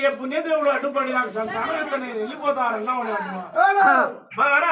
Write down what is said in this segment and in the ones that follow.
అని పుణ్యదేవుడు అడ్డుపడి నాకు సంతానం ఎంత నేను. వెళ్ళిపోతారన్నా ఉన్నాను బాగా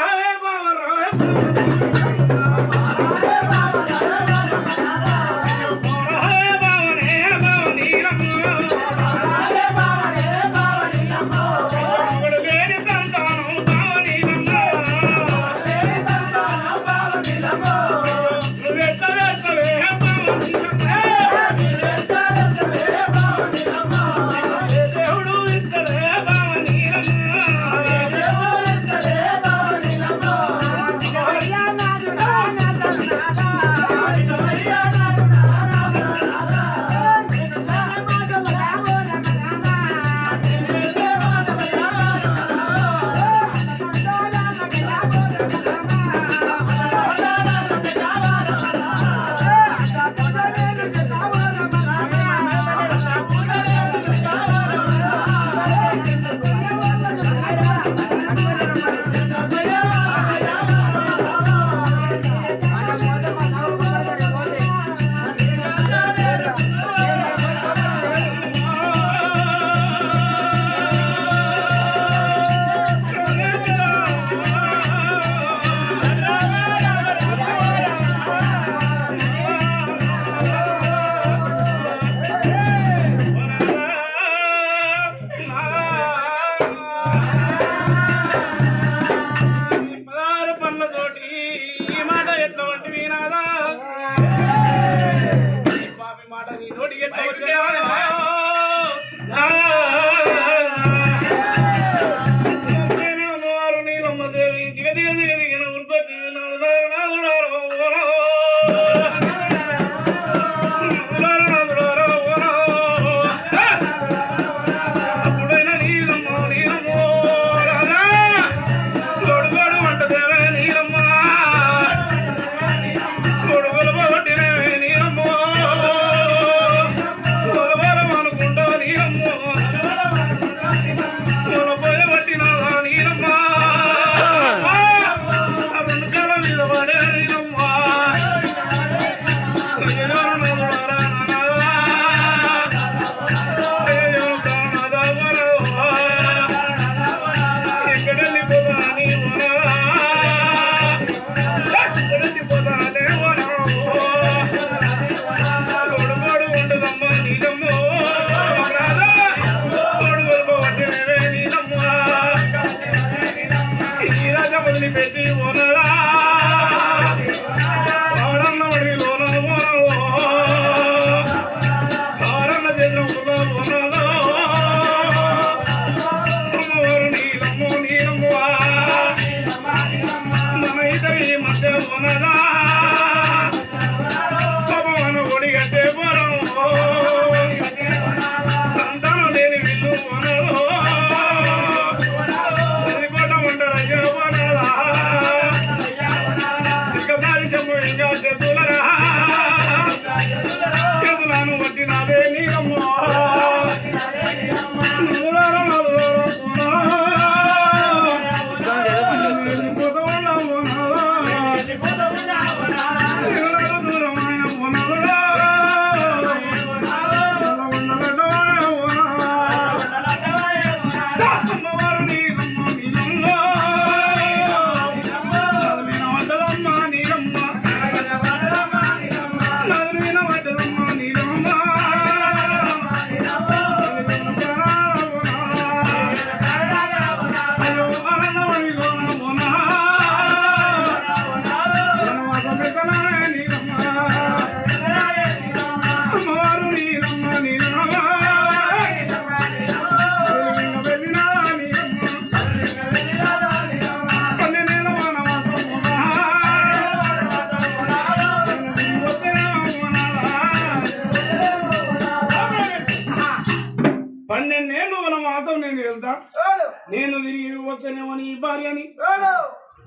అయితేనేమో నీ భార్యని?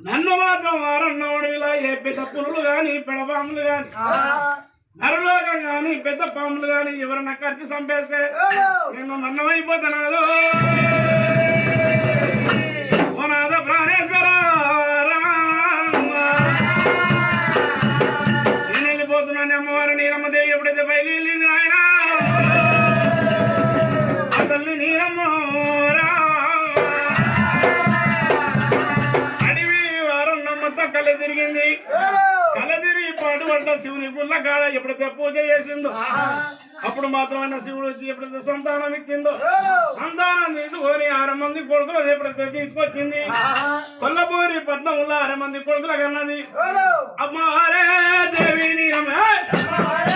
నన్ను మాత్రం వారన్నోడు ఇలా ఏ పెద్ద పులులు గాని పెడపాములు గాని నరలోకం గాని పెద్ద పాములు గాని ఎవరన్నా ఖర్చు చంపేస్తే నేను నన్నమైపోతున్నాదో ఓనాద నేను వెళ్ళిపోతున్నాను అమ్మవారిని అమ్మదేవి ఎప్పుడైతే బయలు వెళ్ళింది నాయనా? జరిగింది కలదిరి పాటుపడ్డ శివుని గుళ్ళ కాడ ఎప్పుడైతే పూజ చేసిందో అప్పుడు మాత్రమైన శివుడు వచ్చి ఎప్పుడైతే సంతానం ఇచ్చిందో సంతానం తీసుకొని ఆరు మంది కొడుకులు ఎప్పుడైతే తీసుకొచ్చింది కొల్లపూరి పట్నంలో ఆరు మంది కొడుకుల కన్నది అమ్మారే దేవి నీరమ్మ